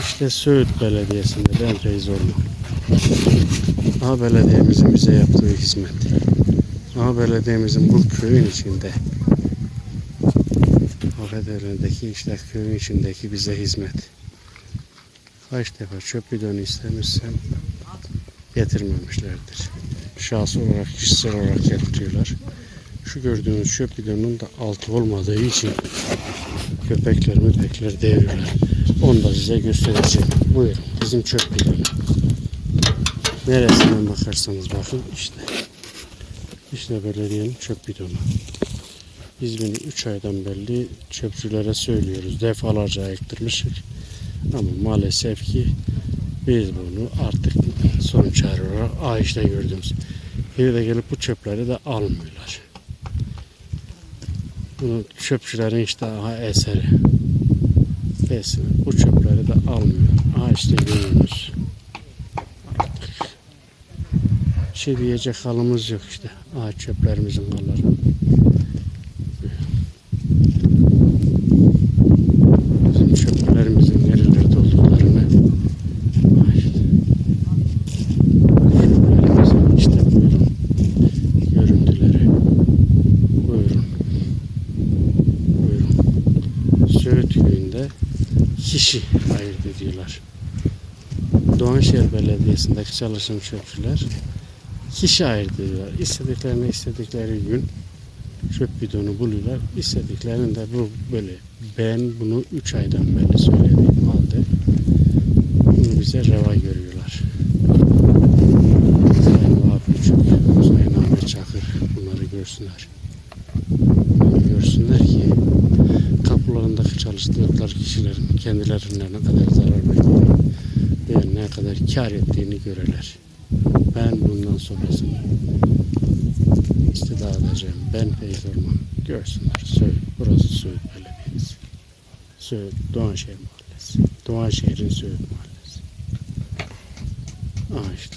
İşte Söğüt Belediyesi'nde ben reis olmam. Aha belediyemizin bize yaptığı hizmet. Aha belediyemizin bu köyün içinde. Afederindeki işte köyün içindeki bize hizmet. Kaç defa çöp bidonu istemişsem getirmemişlerdir. Şahsi olarak, kişisel olarak getiriyorlar. Şu gördüğünüz çöp bidonunun da altı olmadığı için köpekler müpekler devriyorlar. Onu da size göstereceğim. Buyurun bizim çöp bidonu. Neresinden bakarsanız bakın işte. İşte belediyenin çöp bidonu. Bunu 3 aydan belli çöpçülere söylüyoruz. Defalarca ayıktırmışız. Ama maalesef ki biz bunu artık son çare olarak Aa işte gördüğümüz. Bir de gelip bu çöpleri de almıyorlar. Bunu çöpçülerin işte aha eseri. Eseri. Bu çöpleri de almıyor. Görüyorsunuz. Artık şey diyecek halımız yok işte. Aha çöplerimizin kalları. Bizim çöplerimizin nerelerde olduklarını. Çöplerimizin işte buyurun. Buyurun. Buyurun. Söğüt köyünde kişi ayırt ediyorlar. Doğanşehir Belediyesi'ndeki çalışan çöpçüler kişi ayırt ediyorlar. İstediklerini istedikleri gün çöp bidonu buluyorlar. İstediklerini de bu böyle. Ben bunu 3 aydan beri söylediğim halde bunu bize reva görüyorlar. Sayın Vahap Küçük, Sayın Ahmet Çakır bunları görsünler. Bunları görsünler ki çalıştırdıkları kişilerin kendilerine ne kadar zarar verdiğini ve ne kadar kar ettiğini göreler. Ben bundan sonrasını istida edeceğim. Ben Feyz Orman. Görsünler. Söğüt. Burası Söğüt Belediyesi. Söğüt Doğanşehir Mahallesi. Doğanşehir'in Söğüt Mahallesi. Aa işte.